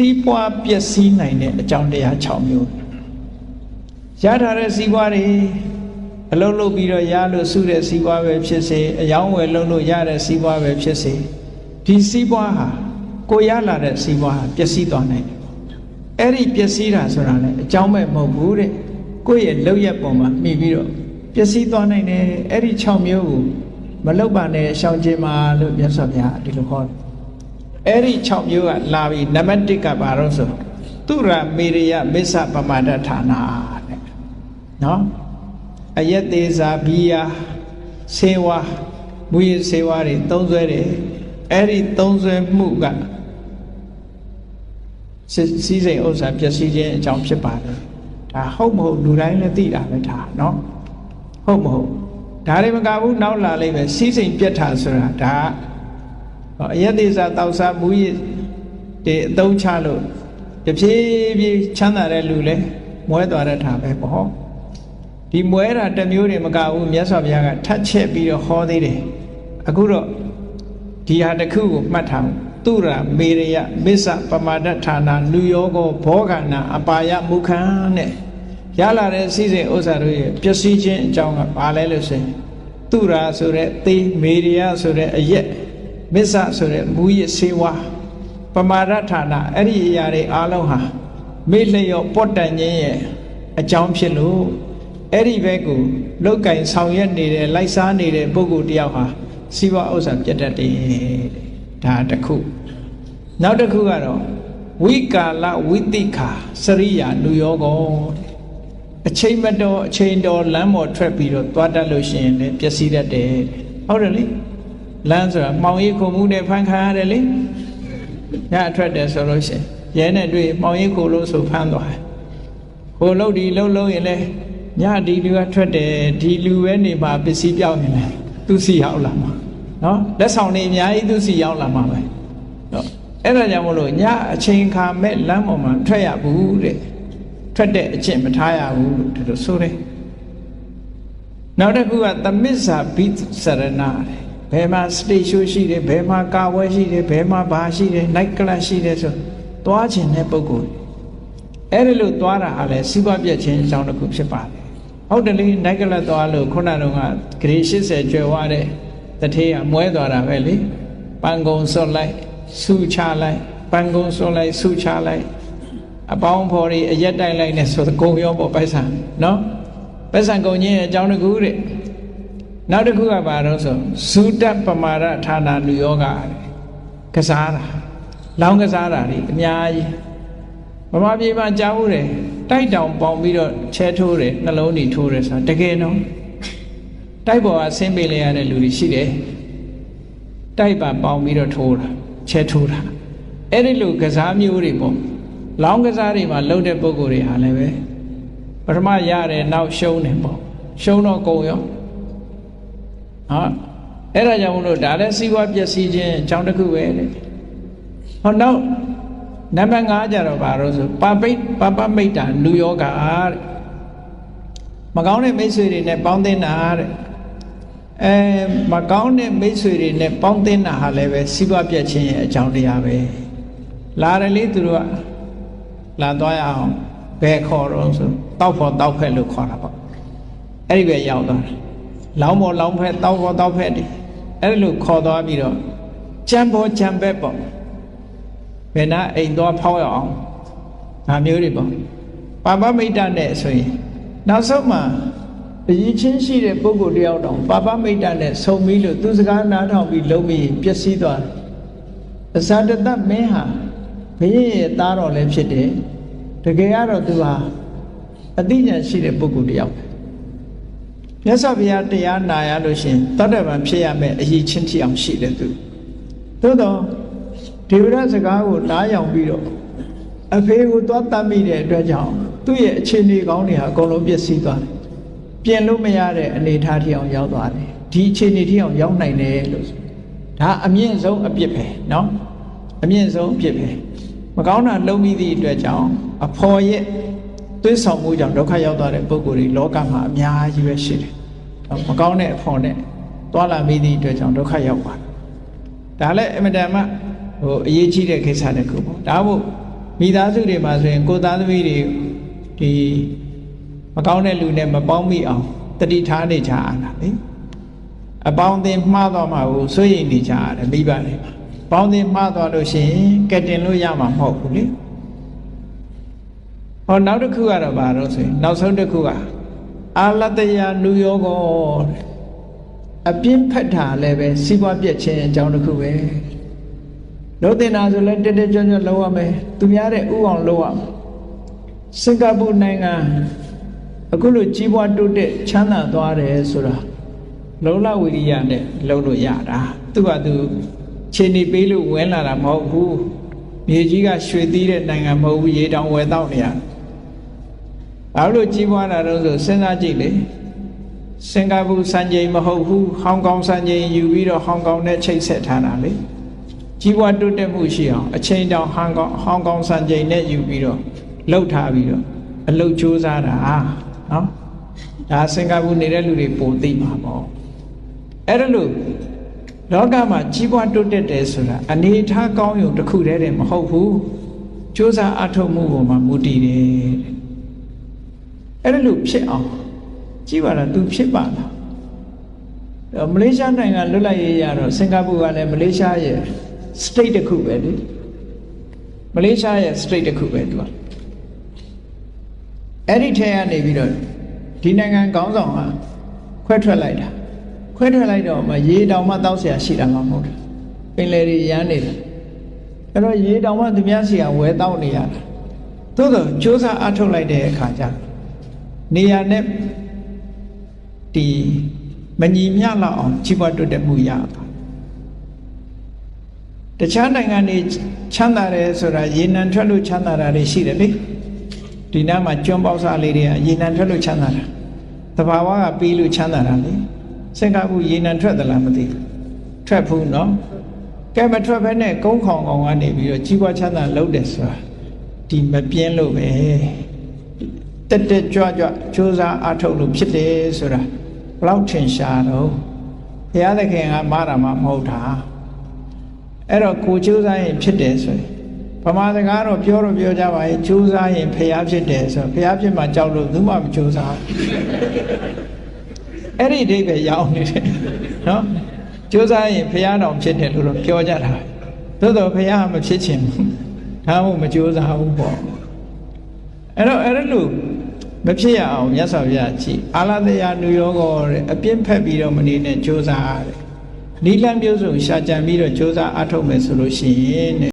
စီးပွားပျက်စီးနိုင်တဲ့အကြောင်းတရား6မျိုးရထားတဲ့စီးပွားတွေအလုပ်လုပ်ပြီးတော့ရလို့စုတဲ့စီးပွားပဲဖြစ်စေအယောင်းဝယ်လုပ်လို့ရတဲ့စီးပွားပဲဖြစ်စေဒီစီးပွားဟာကိုရလာတဲ့စီးပွားဟာပျက်စီးသွားနိုင်တယ်အဲ့ဒီပျက်စီးတာဆိုတာလည်းအကြောင်းမဲ့မဟုတ်ဘူးတဲ့ကိုယ့်ရဲ့လုပ်ရက်ပုံမှာမိပြီးတော့ပျက်စီးသွားနိုင်တယ်အဲ့ဒီ6မျိုးကိုမလုပ်ပါနဲ့ရှောင်ကျဉ်ပါလို့မြတ်စွာဘုရားဒီလိုခေါ်တယ် အဲ့ဒီ6မျိုးကလာပြီးနံပါတ်1ကဘာလို့ဆိုသူရမေရိယမစ္ဆပမာဒဌာနာတဲ့နော်အယက်သေးစာဘီယာဆေဝါမူရဆေဝါတွေသုံးဆွဲတယ်အဲ့ဒီသုံးဆွဲမှုကစီးစိမ်ဥစ္စာပျက်စီးခြင်းအကြောင်းဖြစ်ပါတယ်ဒါဟုတ်မဟုတ်လူတိုင်းလည်းသိတာပဲဒါနော်ဟုတ်မဟုတ်ဒါတွေမကဘူးနောက်လာလိမ့်မယ်စီးစိမ်ပြက်တာဆိုတာဒါ အယက်သေးစာတောက်စားမူရတွေအသုံးချလို့တဖြည်းဖြည်းချမ်းသာတဲ့လူလည်းမွဲသွားတဲ့ထားပဲပေါ့ဒီမွဲတာတစ်မျိုးတွေမကဘူးမြတ်စွာဘုရားကထတ်ချက်ပြီးတော့ဟောသေးတယ်အခုတော့ဒီဟာတစ်ခုကိုမှတ်ထားသူရမေရယမစ္ဆပမာဒဌာနာလူယောဂောဘောဂနာအပါယမုခံတဲ့ရလာတဲ့စီစဉ်ဥစ္စာတို့ရဲ့ပျက်စီးခြင်းအကြောင်းကဘာလဲလို့ဆိုရင်သူရာဆိုတဲ့သေမေရယဆိုတဲ့အရက် မစ္ဆဆိုတဲ့မူရစေဝါပမာဒဌာနာအဲ့ဒီအရာတွေအားလုံးဟာမေ့လျော့ပော့တန်ခြင်းရဲ့အကြောင်းဖြစ်လို့အဲ့ဒီဘက်ကိုလောက်ကင်ဆောင်ရွက်နေတဲ့လိုက်စားနေတဲ့ပုဂ္ဂိုလ်တယောက်ဟာစီးပွားဥစ္စာပြတ်တတ်တယ်ဒါတစ်ခုနောက်တစ်ခုကတော့ဝိကာလဝိတိခာစရိယာလူယောကောအချိန်မတော်အချိန်တော်လမ်းပေါ်ထွက်ပြီးတော့သွားတတ်လို့ရှိရင်လည်းပျက်စီးတတ်တယ်ဟုတ်တယ်လေ လမ်းဆိုတာမှောင်ရိပ်ခုံမှုနဲ့ဖန်ခါရတယ်လေညအထွက်တယ်ဆိုလို့ရှိရင်ရဲနဲ့တွေ့မှောင်ရိပ်ခုလို့ဆိုဖမ်းသွားတယ်ကိုလှုပ်ဒီလှုပ်လှုပ်ရင်လည်းညဒီလူကထွက်တယ်ဒီလူပဲနေမှာပစ္စည်းပြောင်းရင်လည်းသူစီရောက်လာမှာနော်လက်ဆောင်တွေအများကြီးသူစီရောက်လာမှာပဲနော်အဲ့ဒါကြောင့်မလို့ညအချိန်ခါမဲ့လမ်းပေါ်မှာထွက်ရဘူးတဲ့ထွက်တဲ့အကျင့်မထားရဘူးလို့ဒီလိုဆိုတယ်နောက်တစ်ခုကသမစ္ဆာဘိစရဏတဲ့ ဘယ်မှာစတေရှိုးရှိတယ်ဘယ်မှာကာဝဲရှိတယ်ဘယ်မှာဘာရှိတယ်နိုင်ကလပ်ရှိတယ်ဆိုသွားခြင်းတဲ့ပုဂ္ဂိုလ်အဲ့ဒီလိုသွားတာဟာလဲစီးပွားပြက်ခြင်းအကြောင်းတစ်ခုဖြစ်ပါတယ်ဟုတ်တယ်လေနိုင်ကလပ်သွားလို့ခုနကတော့ဂရေ80ကျွယ်ဝတဲ့တထေးကမွဲသွားတာပဲလေပန်းကုံစွတ်လိုက်ဆူချလိုက်ပန်းကုံစွတ်လိုက်ဆူချလိုက်အပေါင်းဖော်တွေအရက်တိုက်လိုက်နဲ့ဆိုကုံရောပေါ့ပိုက်ဆံနော်ပိုက်ဆံကုံချင်းအကြောင်းတစ်ခုတဲ့ နောက်တစ်ခုကဘာလို့ဆိုဇုတပမာရဌာနာလူယောဂကစားတာလောင်းကစားတာတွေအများကြီးဗမာပြည်မှာကြားဘူးတယ်တိုက်တောင်ပေါင်ပြီးတော့ချဲထိုးတယ်နှလုံးတွေထိုးတယ်ဆိုတာတကယ်နော်တိုက်ပေါ်ကဆင်းပေးလိုက်ရတဲ့လူတွေရှိတယ်တိုက်ပါပေါင်ပြီးတော့ထိုးတာချဲထိုးတာအဲ့ဒီလိုကစားမျိုးတွေပေါ့လောင်းကစားတွေမှာလှုပ်တဲ့ပုံကိုယ်တွေဟာလည်းပဲပထမရတယ်နောက်ရှုံးတယ်ပေါ့ရှုံးတော့ကုန်ရော ဟာအဲ့ဒါကြောင့်မလို့ဒါလည်းစီးပွားပျက်စီးခြင်းအကြောင်းတစ်ခုပဲတဲ့ဟောနောက်နံပါတ်5ကြတော့ဘာလို့ဆိုပပိတ်ပပမိတ်တာလူယောဂတဲ့မကောင်းတဲ့မိတ်ဆွေတွေနဲ့ပေါင်းသင်းတာတဲ့အဲမကောင်းတဲ့မိတ်ဆွေတွေနဲ့ပေါင်းသင်းတာဟာလည်းပဲစီးပွားပြတ်ခြင်းရဲ့အကြောင်းတရားပဲလာတယ်လေသူတို့ကလာသွားရအောင်ဘယ်ခေါ်တော့ဆိုတောက်ဖို့တောက်ဖက်လို့ခေါ်တာပေါ့အဲ့ဒီပဲရောက်သွားတယ် လောင်းပေါ်လောင်းဖက်တောက်ဖို့တောက်ဖက်ဒီအဲ့လိုခေါ်သွားပြီးတော့ကြံပေါ်ကြံဘက်ပေါ့ဘယ်နာအိမ်သွားဖောက်ရအောင်ဒါမျိုးတွေပေါ့ပါပမိတ်တနဲ့ဆိုရင်နောက်ဆုံးမှာအရင်ချင်းရှိတဲ့ပုဂ္ဂိုလ်တယောက်တောင်ပါပမိတ်တနဲ့ဆုံပြီးလို့သူစကားနားထောင်ပြီးလုံးပြီးပျက်စီးသွားတယ်အဇာတတမင်းဟာဘုရင်ရဲ့သားတော်လည်းဖြစ်တယ်တကယ်ကတော့သူဟာအသိဉာဏ်ရှိတဲ့ပုဂ္ဂိုလ်တယောက် မြတ်စွာဘုရားတရားနာရလို့ရှင်သောတပန်ဖြစ်ရမယ်အရေးချင်းထီအောင်ရှိတယ်သူသို့တော့ဒေဝရစကားကိုနားယောင်ပြီးတော့အဖေကိုသွားတတ်မိတဲ့အတွက်ကြောင့်သူ့ရဲ့အခြေအနေကောင်းတွေဟာအကုန်လုံးပြည့်စည်သွားတယ်ပြင်လို့မရတဲ့အနေအထားထီအောင်ရောက်သွားတယ်ဒီအခြေအနေထီအောင်ရောက်နိုင်တယ်လို့ဒါအမြင့်ဆုံးအပြစ်ပဲเนาะအမြင့်ဆုံးအပြစ်ပဲမကောင်းတာလုံးပြီးသည့်အတွက်ကြောင့်အဖော်ရဲ့ သွေးဆောင်မှုကြောင့်ဒုက္ခရောက်သွားတဲ့ပုဂ္ဂိုလ်တွေလောကမှာအများကြီးပဲရှိတယ်မကောင်းတဲ့အဖော်နဲ့တွာလာမိသည့်အတွက်ကြောင့်ဒုက္ခရောက်ပါတယ်ဒါလည်းအမတန်မှဟိုအရေးကြီးတဲ့ကိစ္စတစ်ခုပေါ့ဒါမို့မိသားစုတွေမှာဆိုရင်ကိုယ်သားသမီးတွေဒီမကောင်းတဲ့လူနဲ့မပေါင်းမိအောင်တတိထားနေကြရတာလေအပေါင်းအသင်းမှားသွားမှာကိုစိုးရိမ်နေကြရတယ်မိဘတွေပေါင်းအသင်းမှားသွားလို့ရှိရင်ကက်တင်လို့ရမှာမဟုတ်ဘူးလေ ဟောနောက်တစ်ခုကတော့ဘာလို့ဆိုရင်နောက်ဆုံးတစ်ခုကအာလတယနုယောဂောတဲ့အပြင်းဖက်တာလည်းပဲစီးပွားပြက်ခြင်းအကြောင်းတစ်ခုပဲလုံးတင်တာဆိုလည်းတက်တက်ကြွကြွလုံးရမယ်သူများတဲ့ဥအောင်လုံးရမယ်စင်ကာပူနိုင်ငံအခုလိုကြီးပွားတိုးတက်ချမ်းသာသွားတယ်ဆိုတာလုံလဝိရိယနဲ့လုံးလို့ရတာသူကသူခြေနေပေးလို့ဝင်လာတာမဟုတ်ဘူးမြေကြီးကရွှေသီးတဲ့နိုင်ငံမဟုတ်ဘူးရေတောင်ဝယ်တော့နေရ ဘာလို့ကြီးပွားတာတော့ဆိုစဉ်းစားကြည့်လေစင်ကာပူစံချိန်မဟုတ်ဘူးဟောင်ကောင်စံချိန်ယူပြီးတော့ဟောင်ကောင်နဲ့ချိတ်ဆက်ထားတာလေကြီးပွားတိုးတက်မှုရှိအောင်အချိန်တောင်ဟောင်ကောင်ဟောင်ကောင်စံချိန်နဲ့ယူပြီးတော့လှုပ်ထားပြီးတော့အလုတ်စူးစမ်းတာနော်ဒါစင်ကာပူနေတဲ့လူတွေပိုသိမှာပေါ့အဲ့ဒါလို့လောကမှာကြီးပွားတိုးတက်တယ်ဆိုတာအနေထားကောင်းရုံတစ်ခုတည်းတည်းမဟုတ်ဘူးစူးစမ်းအထောက်မှုပေါ်မှာမူတည်တယ်တဲ့ အဲ့ဒါလို့ဖြစ်အောင်ကြည့်ပါလား तू ဖြစ်ပါလားအဲ့မလေးရှားနိုင်ငံလွတ်လပ်ရေးရတော့စင်ကာပူကလည်းမလေးရှားရဲ့ state တစ်ခုပဲလေမလေးရှားရဲ့ state တစ်ခုပဲ तू ကအဲ့ဒီထဲကနေပြီးတော့ဒီနိုင်ငံခေါင်းဆောင်ကခွဲထွက်လိုက်တာခွဲထွက်လိုက်တော့မှရေတောင်မှတောက်เสียရှိတာမှမဟုတ်ဘူးပင်လယ်တွေရမ်းနေတာအဲ့တော့ရေတောင်မှသူများစီကဝဲတောက်နေရတာသို့တော့စ조사အထုတ်လိုက်တဲ့အခါကျ နေရာနဲ့ဒီမညီမျှလောက်အောင်ကြီးပွားတိုးတက်မှုရတာတခြားနိုင်ငံတွေချမ်းသာတယ်ဆိုတာရေနံထွက်လို့ချမ်းသာတာတွေရှိတယ်လေဒီနားမှာကျွန်းပေါက်စားလေးတွေကရေနံထွက်လို့ချမ်းသာတာတဘာဝကပြီးလို့ချမ်းသာတာလေစင်ကာပူရေနံထွက်သလားမသိဘူးထွက်ဘူးနော်ကဲမထွက်ဘဲနဲ့ကုန်းခေါင်ကောင်ကနေပြီးတော့ကြီးပွားချမ်းသာလုပ်တယ်ဆိုတာဒီမပြင်းလို့ပဲ တက်တက်ကြွကြွစူးစမ်းအားထုတ်လို့ဖြစ်တယ်ဆိုတာဘလောက်ထင်ရှားတော့ဘုရားသခင်ကမာတာမှမဟုတ်တာအဲ့တော့ကိုကြိုးစားရင်ဖြစ်တယ်ဆိုရင်ဗမာစကားတော့ပြောတော့ပြောကြပါရဲ့ကြိုးစားရင်ဖျားဖြစ်တယ်ဆိုတော့ဖျားဖြစ်မှကြောက်လို့သူမှမကြိုးစားအဲ့ဒီအိဗယ်ရောက်နေတယ်နော်ကြိုးစားရင်ဖျားတော်ဖြစ်တယ်လို့တော့ပြောကြတာသို့တော့ဖျားမဖြစ်ချင်ဘူးဒါမှမကြိုးစားဘူးပေါ့အဲ့တော့အဲ့လို မဖြစ်ရအောင်မြတ်စွာဘုရားကြည်အာလတရာနုယောဂောတဲ့အပြင်းဖက်ပြီးတော့မနေနဲ့ကြိုးစားရတယ်နိလန့်ပြုစုံရှာကြံပြီးတော့ကြိုးစားအထုတ်မယ်ဆိုလို့ရှိရင်